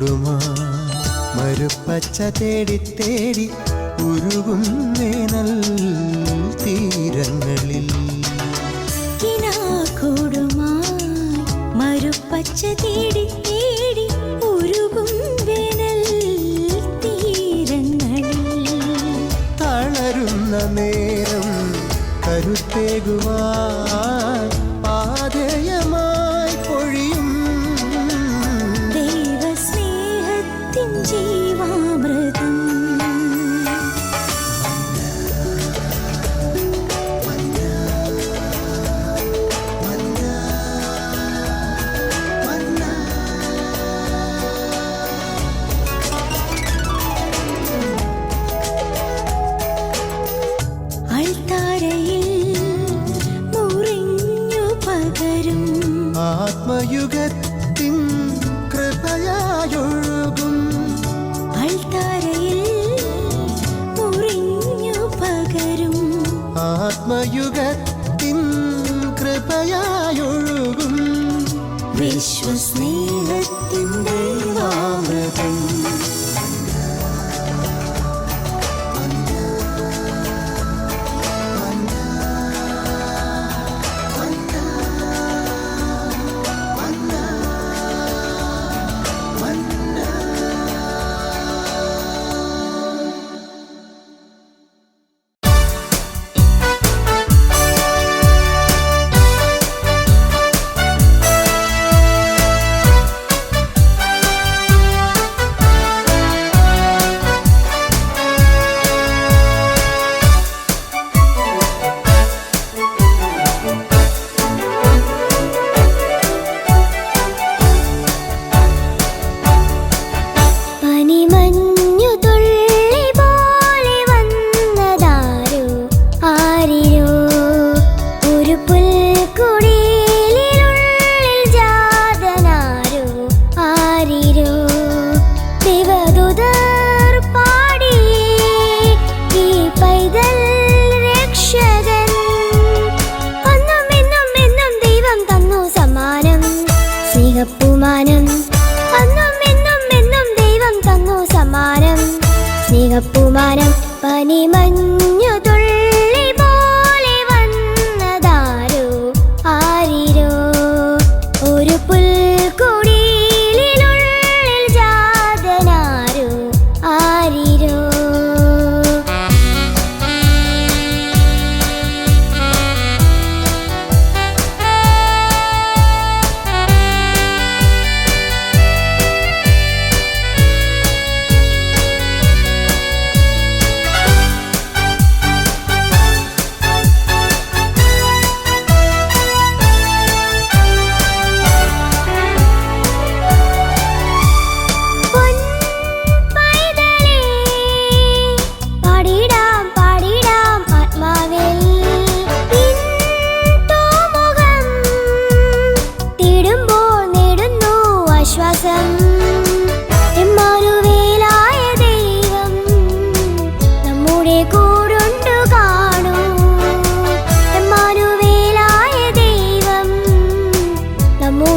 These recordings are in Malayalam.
കൂടുമാ മരുപ്പച്ച തേടി തേടി ഉരുകും വേനൽ തീരങ്ങളിൽ. കിനാക്കൂടുമായി മരുപ്പച്ച തേടി തേടി ഉരുകും വേനൽ തീരങ്ങളിൽ. തളരുന്ന നേരം കരുത്തേകുവാൻ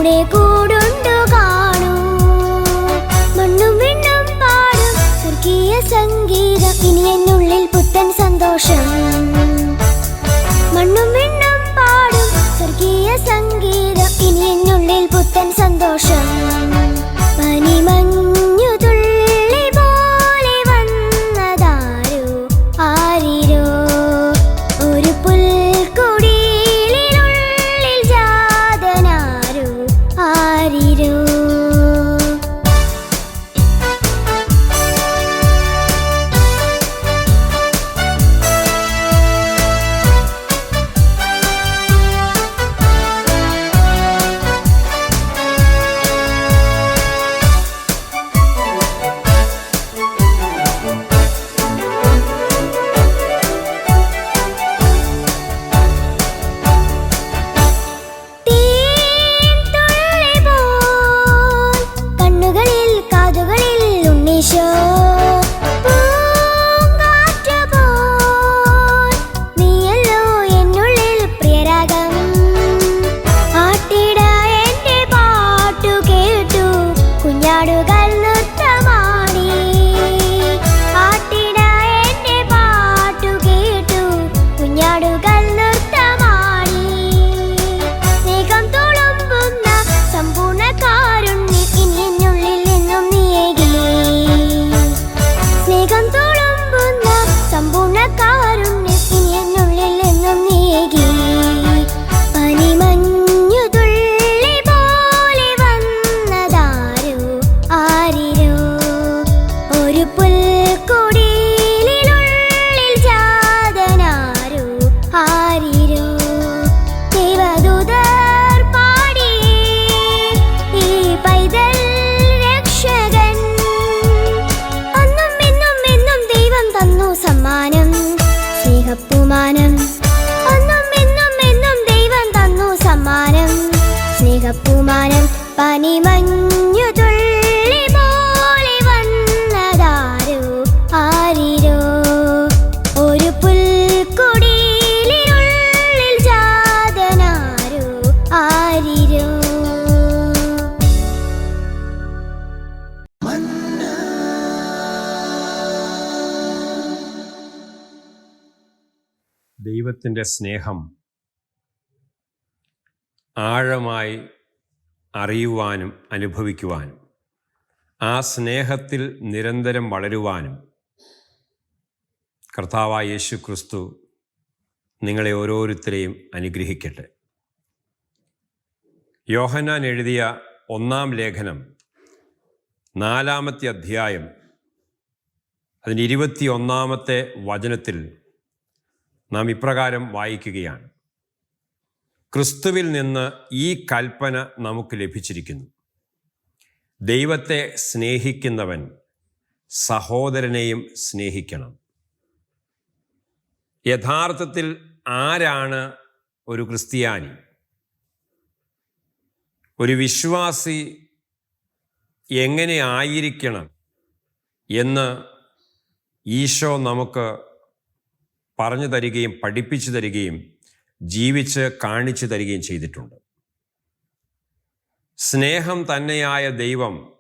നമ്മുടെ കൂടുണ്ടു കാണൂ. മണ്ണും വിണ്ണും പാടും സ്വർഗീയ സംഗീതം. ഇനി എന്നുള്ളിൽ പുത്തൻ സന്തോഷം. മണ്ണും വിണ്ണും പാടും സ്വർഗീയ സംഗീതം. ഇനി എന്നുള്ളിൽ പുത്തൻ സന്തോഷം. പനിമഞ്ഞു ദൈവത്തിന്റെ സ്നേഹം ആഴമായി അറിയുവാനും അനുഭവിക്കുവാനും ആ സ്നേഹത്തിൽ നിരന്തരം വളരുവാനും കർത്താവായ യേശു ക്രിസ്തു നിങ്ങളെ ഓരോരുത്തരെയും അനുഗ്രഹിക്കട്ടെ. യോഹന്നാൻ എഴുതിയ ഒന്നാം ലേഖനം നാലാമത്തെ അധ്യായം അതിന് ഇരുപത്തി ഒന്നാമത്തെ വചനത്തിൽ നാം ഇപ്രകാരം വായിക്കുകയാണ്. ക്രിസ്തുവിൽ നിന്ന് ഈ കൽപ്പന നമുക്ക് ലഭിച്ചിരിക്കുന്നു. ദൈവത്തെ സ്നേഹിക്കുന്നവൻ സഹോദരനെയും സ്നേഹിക്കണം. യഥാർത്ഥത്തിൽ ആരാണ് ഒരു ക്രിസ്ത്യാനി? ഒരു വിശ്വാസി എങ്ങനെ ആയിരിക്കണം എന്ന് ഈശോ നമുക്ക് പറഞ്ഞു തരികയും പഠിപ്പിച്ചു തരികയും ജീവിച്ച് കാണിച്ചു തരികയും ചെയ്തിട്ടുണ്ട്. സ്നേഹം തന്നെയായ ദൈവം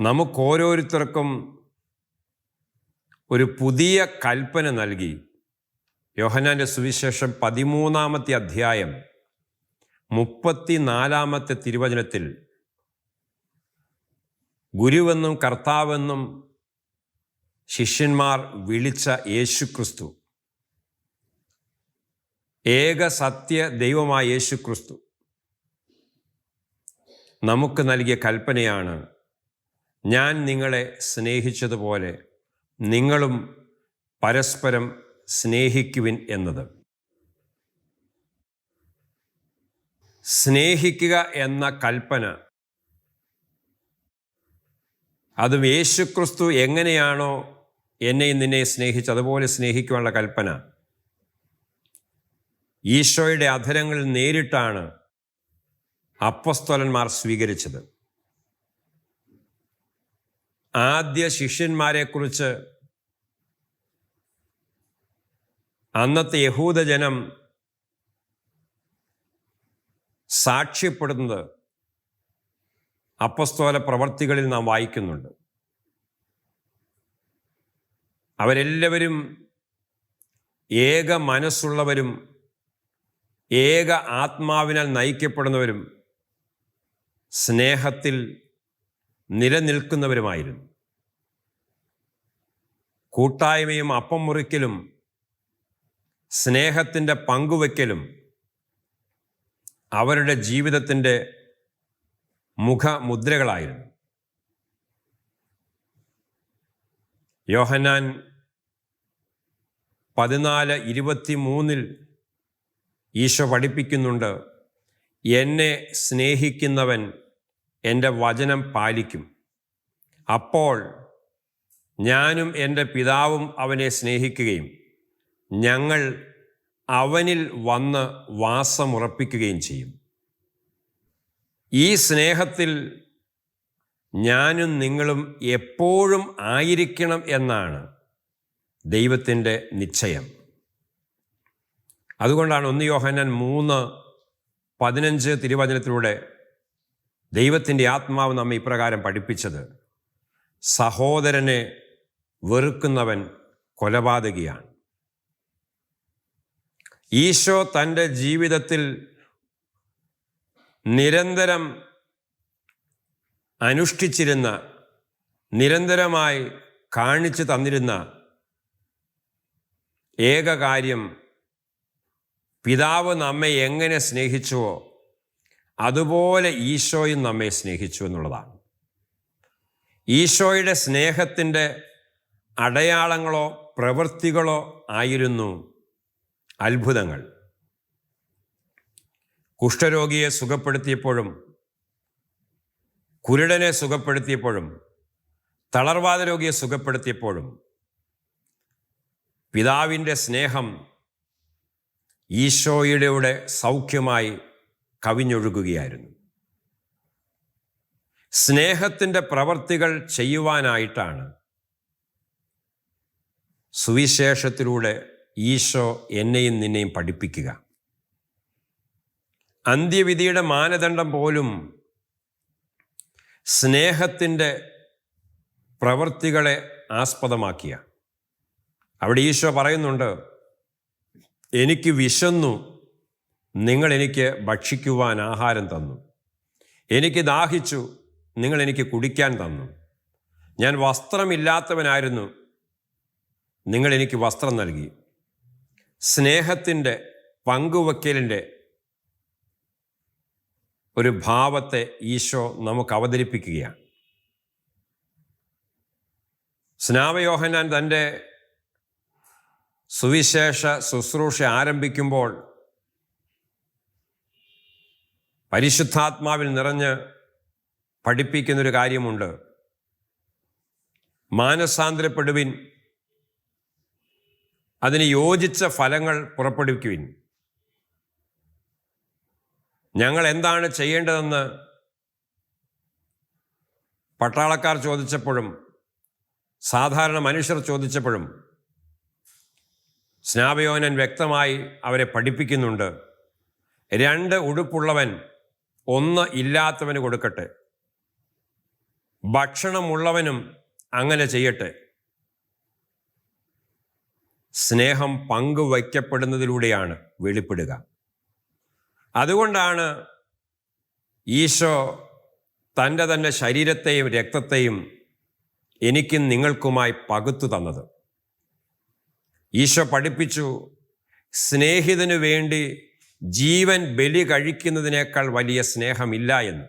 നമുക്കോരോരുത്തർക്കും ഒരു പുതിയ കൽപ്പന നൽകി. യോഹനാന്റെ സുവിശേഷം പതിമൂന്നാമത്തെ അധ്യായം മുപ്പത്തിനാലാമത്തെ തിരുവചനത്തിൽ ഗുരുവെന്നും കർത്താവെന്നും ശിഷ്യന്മാർ വിളിച്ച യേശുക്രിസ്തു. ഏക സത്യ ദൈവമായ യേശുക്രിസ്തു. നമുക്ക് നൽകിയ കൽപ്പനയാണ് ഞാൻ നിങ്ങളെ സ്നേഹിച്ചതുപോലെ നിങ്ങളും പരസ്പരം സ്നേഹിക്കുവിൻ എന്നത്. സ്നേഹിക്കുക എന്ന കൽപ്പന അതും യേശുക്രിസ്തു എങ്ങനെയാണോ എന്നെയും നിന്നെ സ്നേഹിച്ച് അതുപോലെ സ്നേഹിക്കുവാനുള്ള കൽപ്പന. ഈശോയുടെ അധരങ്ങൾ നേരിട്ടാണ് അപ്പസ്തോലന്മാർ സ്വീകരിച്ചത്. ആദ്യ ശിഷ്യന്മാരെക്കുറിച്ച് അന്നത്തെ യഹൂദജനം സാക്ഷ്യപ്പെടുന്നത് അപ്പസ്തോല പ്രവർത്തികളിൽ നാം വായിക്കുന്നുണ്ട്. അവരെല്ലാവരും ഏക മനസ്സുള്ളവരും ഏക ആത്മാവിനാൽ നയിക്കപ്പെടുന്നവരും സ്നേഹത്തിൽ നിലനിൽക്കുന്നവരുമായിരുന്നു. കൂട്ടായ്മയും അപ്പം മുറിക്കലും സ്നേഹത്തിന്റെ പങ്കുവയ്ക്കലും അവരുടെ ജീവിതത്തിന്റെ മുഖമുദ്രകളായിരുന്നു. യോഹന്നാൻ പതിനാല് ഇരുപത്തി മൂന്നിൽ ഈശോ പഠിപ്പിക്കുന്നുണ്ട് എന്നെ സ്നേഹിക്കുന്നവൻ എന്റെ വചനം പാലിക്കും. അപ്പോൾ ഞാനും എന്റെ പിതാവും അവനെ സ്നേഹിക്കുകയും ഞങ്ങൾ അവനിൽ വന്ന് വാസമുറപ്പിക്കുകയും ചെയ്യും. ഈ സ്നേഹത്തിൽ ഞാനും നിങ്ങളും എപ്പോഴും ആയിരിക്കണം എന്നാണ് ദൈവത്തിന്റെ നിശ്ചയം. അതുകൊണ്ടാണ് ഒന്ന് യോഹന്നാൻ മൂന്ന് പതിനഞ്ച് തിരുവചനത്തിലൂടെ ദൈവത്തിന്റെ ആത്മാവ് നമ്മെ ഇപ്രകാരം പഠിപ്പിച്ചത്. സഹോദരനെ വെറുക്കുന്നവൻ കൊലപാതകിയാണ്. ഈശോ തന്റെ ജീവിതത്തിൽ നിരന്തരം അനുഷ്ഠിച്ചിരുന്ന നിരന്തരമായി കാണിച്ചു തന്നിരുന്ന ഏക കാര്യം പിതാവ് നമ്മെ എങ്ങനെ സ്നേഹിച്ചുവോ അതുപോലെ ഈശോയും നമ്മെ സ്നേഹിച്ചു എന്നുള്ളതാണ്. ഈശോയുടെ സ്നേഹത്തിന്റെ അടയാളങ്ങളോ പ്രവൃത്തികളോ ആയിരുന്നു അത്ഭുതങ്ങൾ. കുഷ്ഠരോഗിയെ സുഖപ്പെടുത്തിയപ്പോഴും കുരുടനെ സുഖപ്പെടുത്തിയപ്പോഴും തളർവാദ രോഗിയെ സുഖപ്പെടുത്തിയപ്പോഴും പിതാവിന്റെ സ്നേഹം ഈശോയുടെ സൗഖ്യമായി കവിഞ്ഞൊഴുകുകയായിരുന്നു. സ്നേഹത്തിന്റെ പ്രവർത്തികൾ ചെയ്യുവാനായിട്ടാണ് സുവിശേഷത്തിലൂടെ ഈശോ എന്നെയും നിന്നെയും പഠിപ്പിക്കുക. അന്ത്യവിധിയുടെ മാനദണ്ഡം പോലും സ്നേഹത്തിന്റെ പ്രവൃത്തികളെ ആസ്പദമാക്കിയ. അവിടെ ഈശോ പറയുന്നുണ്ട് എനിക്ക് വിശന്നു. നിങ്ങൾ എനിക്ക് ഭക്ഷിക്കുവാൻ ആഹാരം തന്നു. എനിക്ക് ദാഹിച്ചു. നിങ്ങൾ എനിക്ക് കുടിക്കാൻ തന്നു. ഞാൻ വസ്ത്രമില്ലാത്തവനായിരുന്നു. നിങ്ങൾ എനിക്ക് വസ്ത്രം നൽകി. സ്നേഹത്തിന്റെ പങ്കുവയ്ക്കലിന്റെ ഒരു ഭാവത്തെ ഈശോ നമുക്ക് അവതരിപ്പിക്കുകയാണ്. സ്നാവയോഹനാൻ തന്റെ സുവിശേഷ ശുശ്രൂഷ ആരംഭിക്കുമ്പോൾ പരിശുദ്ധാത്മാവിൽ നിറഞ്ഞ് പഠിപ്പിക്കുന്നൊരു കാര്യമുണ്ട്. മാനസാന്തരപ്പെടുവിൻ അതിന് യോജിച്ച ഫലങ്ങൾ പുറപ്പെടുവിക്കുവിൻ. ഞങ്ങൾ എന്താണ് ചെയ്യേണ്ടതെന്ന് പട്ടാളക്കാർ ചോദിച്ചപ്പോഴും സാധാരണ മനുഷ്യർ ചോദിച്ചപ്പോഴും സ്നാപയോനൻ വ്യക്തമായി അവരെ പഠിപ്പിക്കുന്നുണ്ട്. രണ്ട് ഉടുപ്പുള്ളവൻ ഒന്ന് ഇല്ലാത്തവന് കൊടുക്കട്ടെ. ഭക്ഷണമുള്ളവനും അങ്ങനെ ചെയ്യട്ടെ. സ്നേഹം പങ്കുവയ്ക്കപ്പെടുന്നതിലൂടെയാണ് വെളിപ്പെടുക. അതുകൊണ്ടാണ് ഈശോ തന്റെ തന്നെ ശരീരത്തെയും രക്തത്തെയും എനിക്കും നിങ്ങൾക്കുമായി പകുത്തു തന്നത്. ഈശോ പഠിപ്പിച്ചു സ്നേഹിതനു വേണ്ടി ജീവൻ ബലി കഴിക്കുന്നതിനേക്കാൾ വലിയ സ്നേഹമില്ല എന്ന്.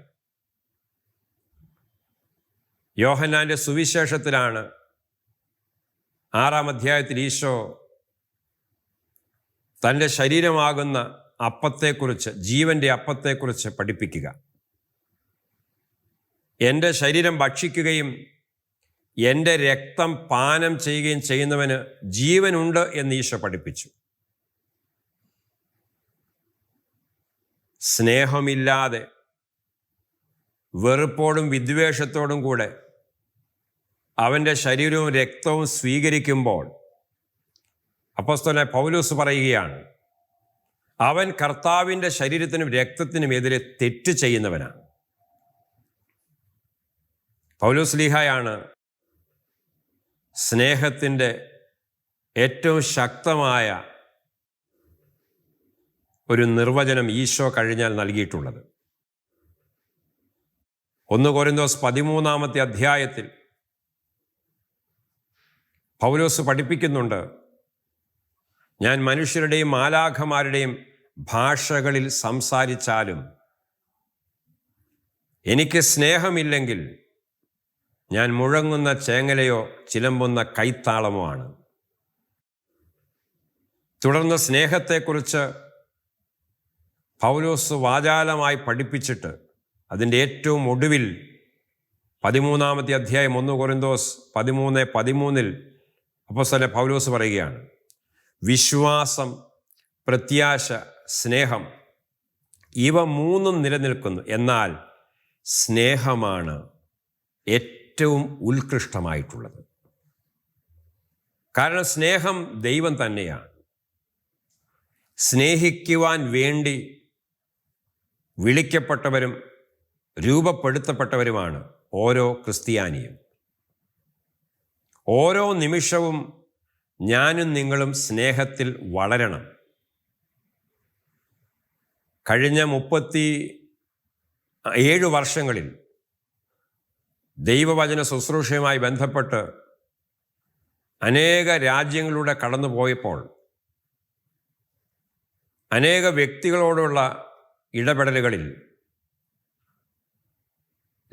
യോഹന്നാന്റെ സുവിശേഷത്തിലാണ് ആറാം അധ്യായത്തിൽ ഈശോ തന്റെ ശരീരമാകുന്ന അപ്പത്തെക്കുറിച്ച് ജീവന്റെ അപ്പത്തെക്കുറിച്ച് പഠിപ്പിക്കുക. എന്റെ ശരീരം ഭക്ഷിക്കുകയും എന്റെ രക്തം പാനം ചെയ്യുകയും ചെയ്യുന്നവന് ജീവനുണ്ട് എന്ന് ഈശോ പഠിപ്പിച്ചു. സ്നേഹമില്ലാതെ വെറുപ്പോടും വിദ്വേഷത്തോടും കൂടെ അവന്റെ ശരീരവും രക്തവും സ്വീകരിക്കുമ്പോൾ അപ്പസ്തോലെ പൗലൂസ് പറയുകയാണ് അവൻ കർത്താവിന്റെ ശരീരത്തിനും രക്തത്തിനും എതിരെ തെറ്റ് ചെയ്യുന്നവനാണ് പൗലോസ് ലീഹയാണ് സ്നേഹത്തിന്റെ ഏറ്റവും ശക്തമായ ഒരു നിർവചനം ഈശോ കഴിഞ്ഞാൽ നൽകിയിട്ടുള്ളത്. ഒന്ന് കോരിന്തോസ് പതിമൂന്നാമത്തെ അധ്യായത്തിൽ പൗലോസ് പഠിപ്പിക്കുന്നുണ്ട് ഞാൻ മനുഷ്യരുടെയും മാലാഖമാരുടെയും ഭാഷകളിൽ സംസാരിച്ചാലും എനിക്ക് സ്നേഹമില്ലെങ്കിൽ ഞാൻ മുഴങ്ങുന്ന ചേങ്ങലയോ ചിലമ്പുന്ന കൈത്താളമോ ആണ്. തുടർന്ന് സ്നേഹത്തെക്കുറിച്ച് പൗലോസ് വാചാലമായി പഠിപ്പിച്ചിട്ട് അതിന്റെ ഏറ്റവും ഒടുവിൽ പതിമൂന്നാമത്തെ അധ്യായം ഒന്ന് കൊറിന്തോസ് പതിമൂന്ന് പതിമൂന്നിൽ അപ്പോസ്തല പൗലോസ് പറയുകയാണ് വിശ്വാസം പ്രത്യാശ സ്നേഹം ഇവ മൂന്നും നിലനിൽക്കുന്നു. എന്നാൽ സ്നേഹമാണ് ഏറ്റവും ഉത്കൃഷ്ടമായിട്ടുള്ളത്. കാരണം സ്നേഹം ദൈവം തന്നെയാണ്. സ്നേഹിക്കുവാൻ വേണ്ടി വിളിക്കപ്പെട്ടവരും രൂപപ്പെടുത്തപ്പെട്ടവരുമാണ് ഓരോ ക്രിസ്ത്യാനിയും. ഓരോ നിമിഷവും ഞാനും നിങ്ങളും സ്നേഹത്തിൽ വളരണം. കഴിഞ്ഞ മുപ്പത്തി ഏഴ് വർഷങ്ങളിൽ ദൈവവചന ശുശ്രൂഷയുമായി ബന്ധപ്പെട്ട് അനേക രാജ്യങ്ങളിലൂടെ കടന്നുപോയപ്പോൾ അനേക വ്യക്തികളോടുള്ള ഇടപെടലുകളിൽ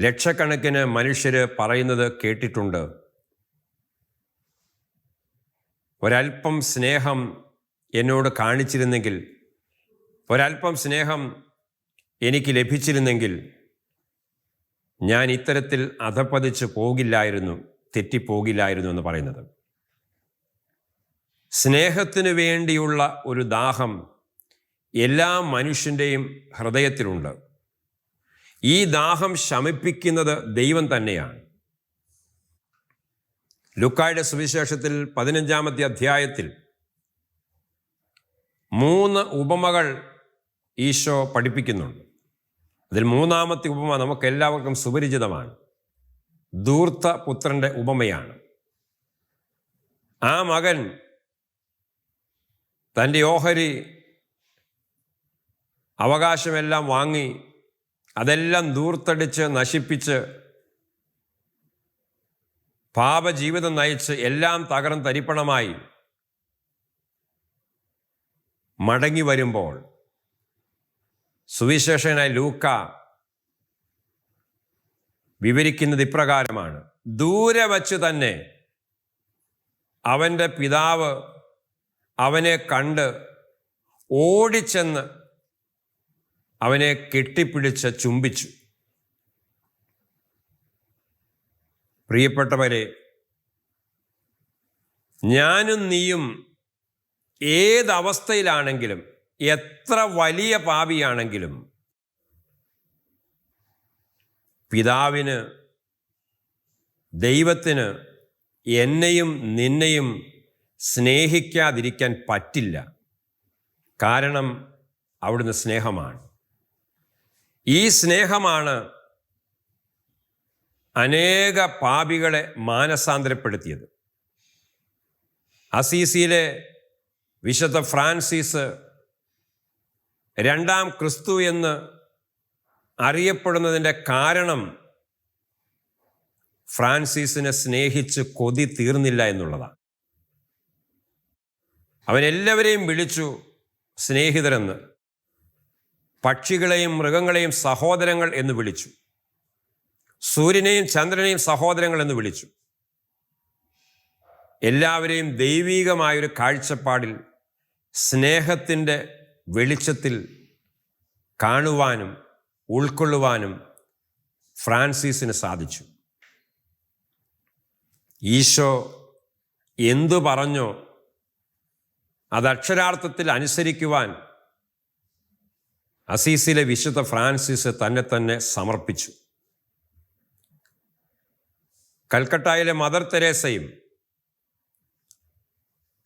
ലക്ഷക്കണക്കിന് മനുഷ്യർ പറയുന്നത് കേട്ടിട്ടുണ്ട്. ഒരല്പം സ്നേഹം എന്നോട് കാണിച്ചിരുന്നെങ്കിൽ ഒരല്പം സ്നേഹം എനിക്ക് ലഭിച്ചിരുന്നെങ്കിൽ ഞാൻ ഇത്തരത്തിൽ അധപ്പതിച്ച് പോകില്ലായിരുന്നു തെറ്റിപ്പോകില്ലായിരുന്നു എന്ന് പറയുന്നത്. സ്നേഹത്തിനു വേണ്ടിയുള്ള ഒരു ദാഹം എല്ലാ മനുഷ്യന്റെയും ഹൃദയത്തിലുണ്ട്. ഈ ദാഹം ശമിപ്പിക്കുന്നത് ദൈവം തന്നെയാണ്. ലുക്കായുടെ സുവിശേഷത്തിൽ പതിനഞ്ചാമത്തെ അധ്യായത്തിൽ മൂന്ന് ഉപമകൾ ഈശോ പഠിപ്പിക്കുന്നുണ്ട്. അതിൽ മൂന്നാമത്തെ ഉപമ നമുക്ക് എല്ലാവർക്കും സുപരിചിതമാണ്. ധൂർത്ത പുത്രന്റെ ഉപമയാണ്. ആ മകൻ തന്റെ ഓഹരി അവകാശമെല്ലാം വാങ്ങി അതെല്ലാം ദൂർത്തടിച്ച് നശിപ്പിച്ച് പാപജീവിതം നയിച്ച് എല്ലാം തകർന്ന് തരിപ്പണമായി മടങ്ങി വരുമ്പോൾ സുവിശേഷനായ ലൂക്ക വിവരിക്കുന്നത് ഇപ്രകാരമാണ്. ദൂരെ വച്ച് തന്നെ അവന്റെ പിതാവ് അവനെ കണ്ട് ഓടിച്ചെന്ന് അവനെ കെട്ടിപ്പിടിച്ച് ചുംബിച്ചു. പ്രിയപ്പെട്ടവരെ ഞാനും നീയും ഏതവസ്ഥയിലാണെങ്കിലും എത്ര വലിയ പാപിയാണെങ്കിലും പിതാവിന് ദൈവത്തിന് എന്നെയും നിന്നെയും സ്നേഹിക്കാതിരിക്കാൻ പറ്റില്ല. കാരണം അവിടുന്ന് സ്നേഹമാണ്. ഈ സ്നേഹമാണ് അനേക പാപികളെ മാനസാന്തരപ്പെടുത്തിയത്. അസീസിയിലെ വിശുദ്ധ ഫ്രാൻസിസ് രണ്ടാം ക്രിസ്തു എന്ന് അറിയപ്പെടുന്നതിന്റെ കാരണം ഫ്രാൻസിസിനെ സ്നേഹിച്ച് കൊതി തീർന്നില്ല എന്നുള്ളതാണ്. അവൻ എല്ലാവരെയും വിളിച്ചു സ്നേഹിതരെന്ന് പക്ഷികളെയും മൃഗങ്ങളെയും സഹോദരങ്ങൾ എന്ന് വിളിച്ചു. സൂര്യനെയും ചന്ദ്രനെയും സഹോദരങ്ങൾ എന്ന് വിളിച്ചു. എല്ലാവരെയും ദൈവീകമായൊരു കാഴ്ചപ്പാടിൽ സ്നേഹത്തിന്റെ വെളിച്ചത്തിൽ കാണുവാനും ഉൾക്കൊള്ളുവാനും ഫ്രാൻസിസിന് സാധിച്ചു. ഈശോ എന്തു പറഞ്ഞോ അത് അക്ഷരാർത്ഥത്തിൽ അനുസരിക്കുവാൻ അസീസിലെ വിശുദ്ധ ഫ്രാൻസിസ് തന്നെ തന്നെ സമർപ്പിച്ചു. കൽക്കട്ടയിലെ മദർ തെരേസയും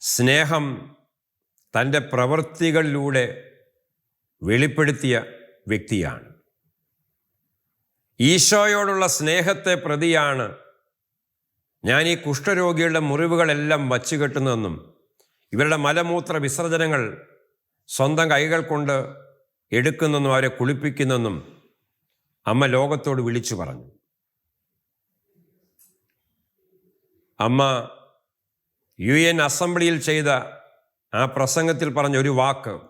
സ്നേഹം തന്റെ പ്രവൃത്തികളിലൂടെ വെളിപ്പെടുത്തിയ വ്യക്തിയാണ്. ഈശോയോടുള്ള സ്നേഹത്തെ പ്രതിയാണ് ഞാൻ ഈ കുഷ്ഠരോഗികളുടെ മുറിവുകളെല്ലാം വച്ചു കെട്ടുന്നതെന്നും ഇവരുടെ മലമൂത്ര വിസർജനങ്ങൾ സ്വന്തം കൈകൾ കൊണ്ട് എടുക്കുന്നെന്നും അവരെ കുളിപ്പിക്കുന്നെന്നും അമ്മ ലോകത്തോട് വിളിച്ചു പറഞ്ഞു. അമ്മ യു എൻ അസംബ്ലിയിൽ ചെയ്ത ആ പ്രസംഗത്തിൽ പറഞ്ഞ ഒരു വാക്ക്.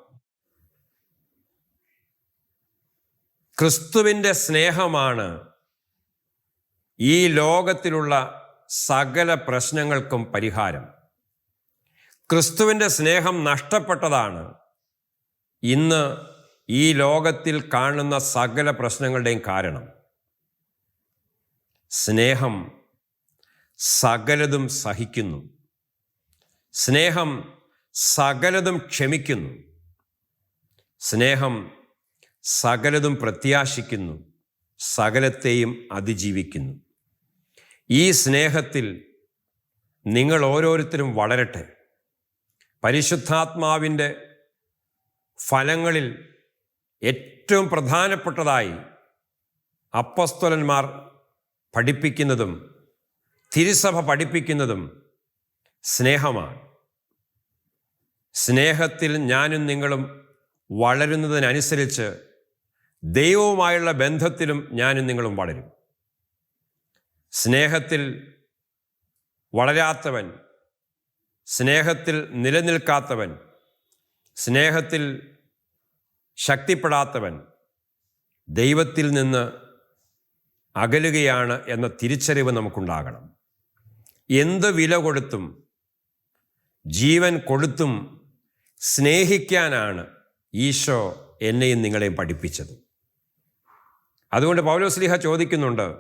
ക്രിസ്തുവിന്റെ സ്നേഹമാണ് ഈ ലോകത്തിലുള്ള സകല പ്രശ്നങ്ങൾക്കും പരിഹാരം. ക്രിസ്തുവിന്റെ സ്നേഹം നഷ്ടപ്പെട്ടതാണ് ഇന്ന് ഈ ലോകത്തിൽ കാണുന്ന സകല പ്രശ്നങ്ങളുടെയും കാരണം. സ്നേഹം സകലതും സഹിക്കുന്നു. സ്നേഹം സകലതും ക്ഷമിക്കുന്നു. സ്നേഹം സകലതും പ്രത്യാശിക്കുന്നു. സകലത്തെയും അതിജീവിക്കുന്നു. ഈ സ്നേഹത്തിൽ നിങ്ങൾ ഓരോരുത്തരും വളരട്ടെ. പരിശുദ്ധാത്മാവിന്റെ ഫലങ്ങളിൽ ഏറ്റവും പ്രധാനപ്പെട്ടതായി അപ്പസ്തോലന്മാർ പഠിപ്പിക്കുന്നതും തിരുസഭ പഠിപ്പിക്കുന്നതും സ്നേഹമാണ്. സ്നേഹത്തിൽ ഞാനും നിങ്ങളും വളരുന്നതിനനുസരിച്ച് ദൈവവുമായുള്ള ബന്ധത്തിലും ഞാനും നിങ്ങളും വളരും. സ്നേഹത്തിൽ വളരാത്തവൻ സ്നേഹത്തിൽ നിലനിൽക്കാത്തവൻ സ്നേഹത്തിൽ ശക്തിപ്പെടാത്തവൻ ദൈവത്തിൽ നിന്ന് അകലുകയാണ് എന്ന തിരിച്ചറിവ് നമുക്കുണ്ടാകണം. എന്ത് വില കൊടുത്തും ജീവൻ കൊടുത്തും സ്നേഹിക്കാനാണ് ഈശോ എന്നെയും നിങ്ങളെയും പഠിപ്പിച്ചത്. അതുകൊണ്ട് പൗലോസ്ലിഹ ചോദിക്കുന്നുണ്ട്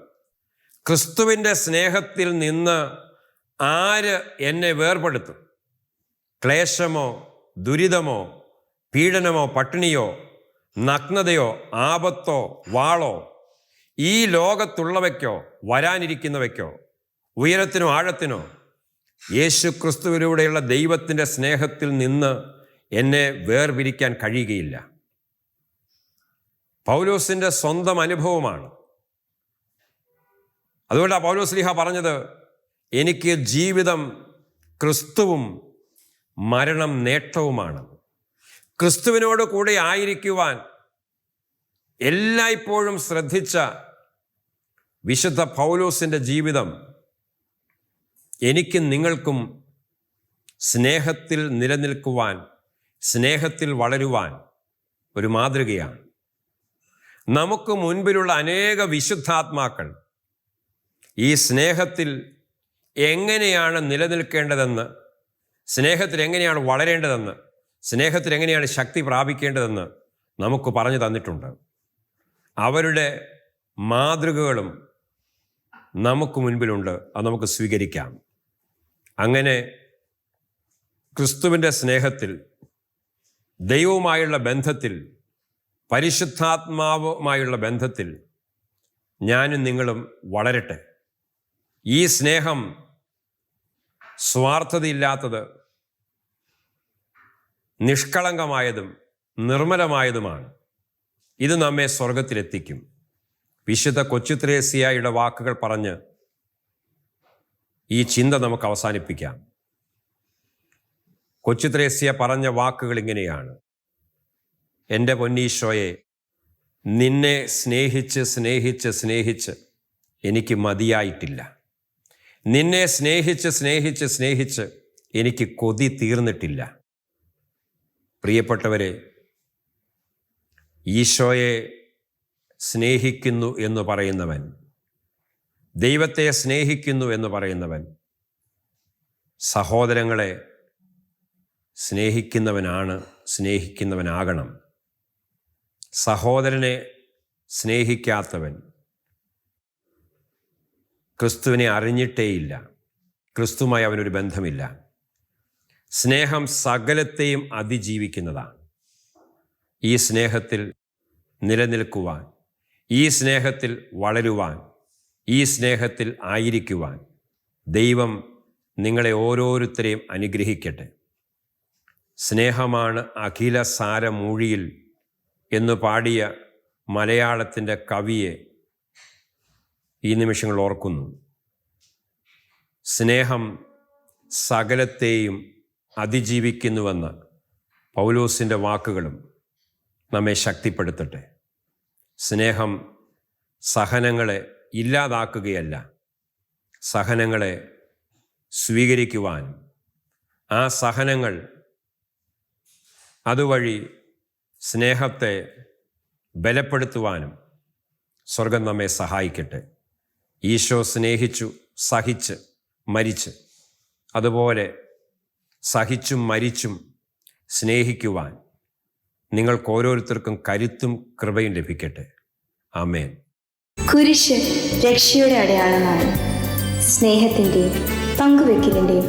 ക്രിസ്തുവിന്റെ സ്നേഹത്തിൽ നിന്ന് ആര് എന്നെ വേർപെടുത്തും? ക്ലേശമോ ദുരിതമോ പീഡനമോ പട്ടിണിയോ നഗ്നതയോ ആപത്തോ വാളോ ഈ ലോകത്തുള്ളവയ്ക്കോ വരാനിരിക്കുന്നവയ്ക്കോ ഉയരത്തിനോ ആഴത്തിനോ യേശു ക്രിസ്തുവിലൂടെയുള്ള ദൈവത്തിന്റെ സ്നേഹത്തിൽ നിന്ന് എന്നെ വേർപിരിക്കാൻ കഴിയുകയില്ല. പൗലോസിന്റെ സ്വന്തം അനുഭവമാണ്. അതുകൊണ്ടാണ് പൗലോസ് ലിഹ പറഞ്ഞത് എനിക്ക് ജീവിതം ക്രിസ്തുവും മരണം നേട്ടവുമാണ്. ക്രിസ്തുവിനോട് കൂടെ ആയിരിക്കുവാൻ എല്ലായ്പ്പോഴും ശ്രദ്ധിച്ച വിശുദ്ധ പൗലോസിന്റെ ജീവിതം എനിക്കും നിങ്ങൾക്കും സ്നേഹത്തിൽ നിലനിൽക്കുവാൻ സ്നേഹത്തിൽ വളരുവാൻ ഒരു മാതൃകയാണ്. നമുക്ക് മുൻപിലുള്ള അനേക വിശുദ്ധാത്മാക്കൾ ഈ സ്നേഹത്തിൽ എങ്ങനെയാണ് നിലനിൽക്കേണ്ടതെന്ന് സ്നേഹത്തിൽ എങ്ങനെയാണ് വളരേണ്ടതെന്ന് സ്നേഹത്തിൽ എങ്ങനെയാണ് ശക്തി പ്രാപിക്കേണ്ടതെന്ന് നമുക്ക് പറഞ്ഞു തന്നിട്ടുണ്ട്. അവരുടെ മാതൃകകളും നമുക്ക് മുൻപിലുണ്ട്. അത് നമുക്ക് സ്വീകരിക്കാം. അങ്ങനെ ക്രിസ്തുവിന്റെ സ്നേഹത്തിൽ ദൈവവുമായുള്ള ബന്ധത്തിൽ പരിശുദ്ധാത്മാവുമായുള്ള ബന്ധത്തിൽ ഞാനും നിങ്ങളും വളരട്ടെ. ഈ സ്നേഹം സ്വാർത്ഥതയില്ലാത്തത് നിഷ്കളങ്കമായതും നിർമ്മലമായതുമാണ്. ഇത് നമ്മെ സ്വർഗത്തിലെത്തിക്കും വിശുദ്ധ കൊച്ചുത്രേസ്യയുടെ വാക്കുകൾ പറഞ്ഞ് ഈ ചിന്ത നമുക്ക് അവസാനിപ്പിക്കാം. കൊച്ചുത്രേസ്യ പറഞ്ഞ വാക്കുകൾ ഇങ്ങനെയാണ്. എന്റെ പൊന്നീശോയെ നിന്നെ സ്നേഹിച്ച് സ്നേഹിച്ച് സ്നേഹിച്ച് എനിക്ക് മതിയായിട്ടില്ല. നിന്നെ സ്നേഹിച്ച് സ്നേഹിച്ച് സ്നേഹിച്ച് എനിക്ക് കൊതി തീർന്നിട്ടില്ല. പ്രിയപ്പെട്ടവരെ ഈശോയെ സ്നേഹിക്കുന്നു എന്ന് പറയുന്നവൻ ദൈവത്തെ സ്നേഹിക്കുന്നു എന്ന് പറയുന്നവൻ സഹോദരങ്ങളെ സ്നേഹിക്കുന്നവനാണ് സ്നേഹിക്കുന്നവനാകണം. സഹോദരനെ സ്നേഹിക്കാത്തവൻ ക്രിസ്തുവിനെ അറിഞ്ഞിട്ടേയില്ല. ക്രിസ്തുവുമായി അവനൊരു ബന്ധമില്ല. സ്നേഹം സകലത്തെയും അതിജീവിക്കുന്നതാണ്. ഈ സ്നേഹത്തിൽ നിലനിൽക്കുവാൻ ഈ സ്നേഹത്തിൽ വളരുവാൻ ഈ സ്നേഹത്തിൽ ആയിരിക്കുവാൻ ദൈവം നിങ്ങളെ ഓരോരുത്തരെയും അനുഗ്രഹിക്കട്ടെ. സ്നേഹമാണ് അഖില സാരമൂഴിയിൽ എന്ന് പാടിയ മലയാളത്തിന്റെ കവിയെ ഈ നിമിഷങ്ങൾ ഓർക്കുന്നു. സ്നേഹം സകലത്തെയും അതിജീവിക്കുന്നുവെന്ന പൗലോസിന്റെ വാക്കുകളും നമ്മെ ശക്തിപ്പെടുത്തട്ടെ. സ്നേഹം സഹനങ്ങളെ ഇല്ലാതാക്കുകയല്ല. സഹനങ്ങളെ സ്വീകരിക്കുവാൻ ആ സഹനങ്ങൾ അതുവഴി സ്നേഹത്തെ ബലപ്പെടുത്തുവാനും സ്വർഗം നമ്മെ സഹായിക്കട്ടെ. ഈശോ സ്നേഹിച്ചു സഹിച്ച് മരിച്ച്. അതുപോലെ സഹിച്ചും മരിച്ചും സ്നേഹിക്കുവാൻ നിങ്ങൾക്ക് ഓരോരുത്തർക്കും കരുത്തും കൃപയും ലഭിക്കട്ടെ. ആമേൻ. കുരിശ് രക്ഷയുടെ അടയാളമാണ്. സ്നേഹത്തിന്റെയും പങ്കുവെക്കലിന്റെയും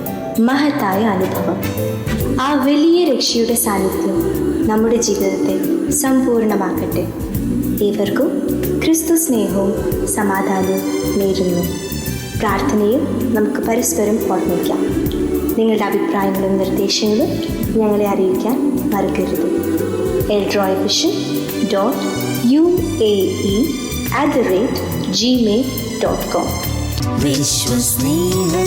മഹത്തായ അനുഭവം. ആ വലിയ രക്ഷയുടെ സാന്നിധ്യം നമ്മുടെ ജീവിതത്തെ സമ്പൂർണമാക്കട്ടെ ഏവർക്കും ക്രിസ്തു സ്നേഹവും സമാധാനവും നേരുന്നു. പ്രാർത്ഥനയും നമുക്ക് പരസ്പരം ഓർമ്മിക്കാം. നിങ്ങളുടെ അഭിപ്രായങ്ങളും നിർദ്ദേശങ്ങളും ഞങ്ങളെ അറിയിക്കാൻ മറക്കരുത്. Eldroy vision dot U A E at the rate Gmail dot com വിശ്വസ്നേഹത്തിന്റെ